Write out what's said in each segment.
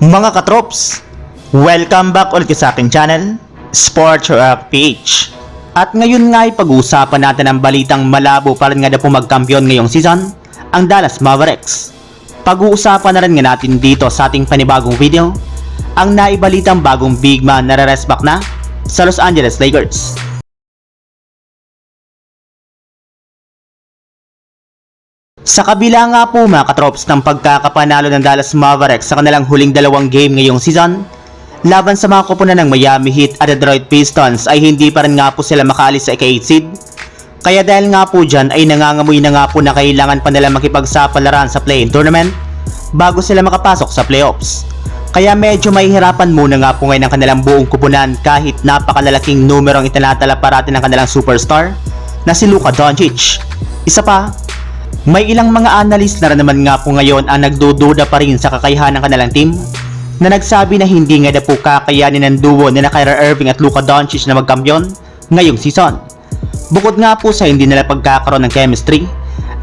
Mga katrops, welcome back ulit sa aking channel, Sports Rock PH. At ngayon nga ay pag-uusapan natin ang balitang malabo pa rin nga na po magkampiyon ngayong season, ang Dallas Mavericks. Pag-uusapan na rin nga natin dito sa ating panibagong video, ang naibalitang bagong big man na re-rest back na sa Los Angeles Lakers. Sa kabila nga po mga katrops ng pagkakapanalo ng Dallas Mavericks sa kanilang huling dalawang game ngayong season, laban sa mga kupunan ng Miami Heat at Detroit Pistons ay hindi pa rin nga po sila makaalis sa ika-8 seed. Kaya dahil nga po dyan ay nangangamoy na nga po na kailangan pa nila makipagsapalaran sa play-in tournament bago sila makapasok sa playoffs. Kaya medyo mahihirapan muna nga po ngayon ang kanilang buong kupunan kahit napakalalaking numero ang itinatala parati ng kanilang superstar na si Luka Doncic. Isa pa, may ilang mga analyst na naman nga po ngayon ang nagdududa pa rin sa kakayahan ng kanilang team na nagsabi na hindi nga na po kakayanin ng duo ni na Kyrie Irving at Luka Doncic na magkampiyon ngayong season. Bukod nga po sa hindi nila pagkakaroon ng chemistry,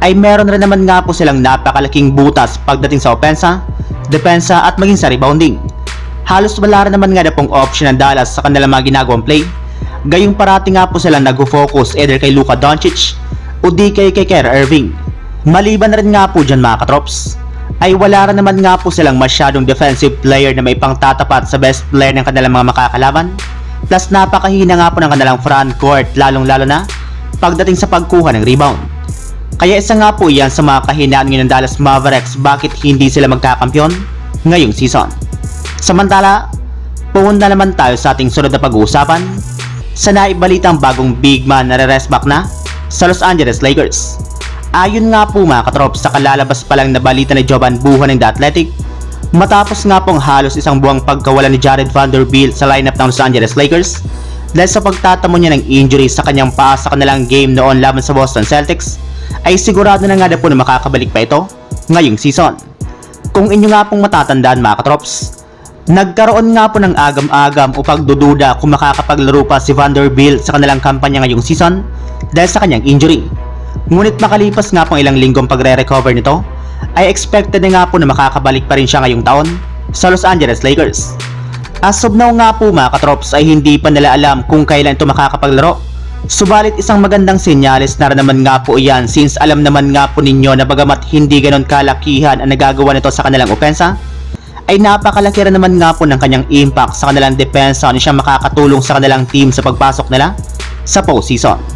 ay meron rin naman nga po silang napakalaking butas pagdating sa opensa, depensa at maging sa rebounding. Halos wala rin naman nga na pong option ng Dallas sa kanilang mga ginagawang play, gayong parati nga po silang nag-focus either kay Luka Doncic o di kay kay Kyrie Irving. Maliban na rin nga po dyan mga katrops, ay wala rin naman nga po silang masyadong defensive player na may pangtatapat sa best player ng kanilang mga makakalaban. Plus napakahina nga po ng kanilang front court lalong lalo na pagdating sa pagkuha ng rebound. Kaya isa nga po yan sa mga kahinaan ng Dallas Mavericks bakit hindi sila magkakampyon ngayong season. Samantala, pumunta naman tayo sa ating sunod na pag-uusapan sa naibalitang bagong big man na re-rest back na sa Los Angeles Lakers. Ayon nga po mga katrops sa kalalabas pa lang na balita ni Jovan Buhan ng The Athletic, matapos nga pong halos isang buwang pagkawala ni Jared Vanderbilt sa lineup ng Los Angeles Lakers dahil sa pagtatamo niya ng injury sa kanyang paa sa kanilang game noon laban sa Boston Celtics, ay sigurado na nga na po na makakabalik pa ito ngayong season. Kung inyo nga pong matatandaan mga katrops, nagkaroon nga po ng agam-agam o pagdududa kung makakapaglaro pa si Vanderbilt sa kanilang kampanya ngayong season dahil sa kanyang injury. Ngunit makalipas nga pong ilang linggong pagre-recover nito, ay expected na nga po na makakabalik pa rin siya ngayong taon sa Los Angeles Lakers. As of now nga po mga katrops ay hindi pa nila alam kung kailan ito makakapaglaro. Subalit isang magandang senyales na naman nga po iyan since alam naman nga po ninyo na bagamat hindi ganon kalakihan ang nagagawa nito sa kanilang opensa, ay napakalaki rin naman nga po ng kanyang impact sa kanilang depensa na siya makakatulong sa kanilang team sa pagpasok nila sa postseason.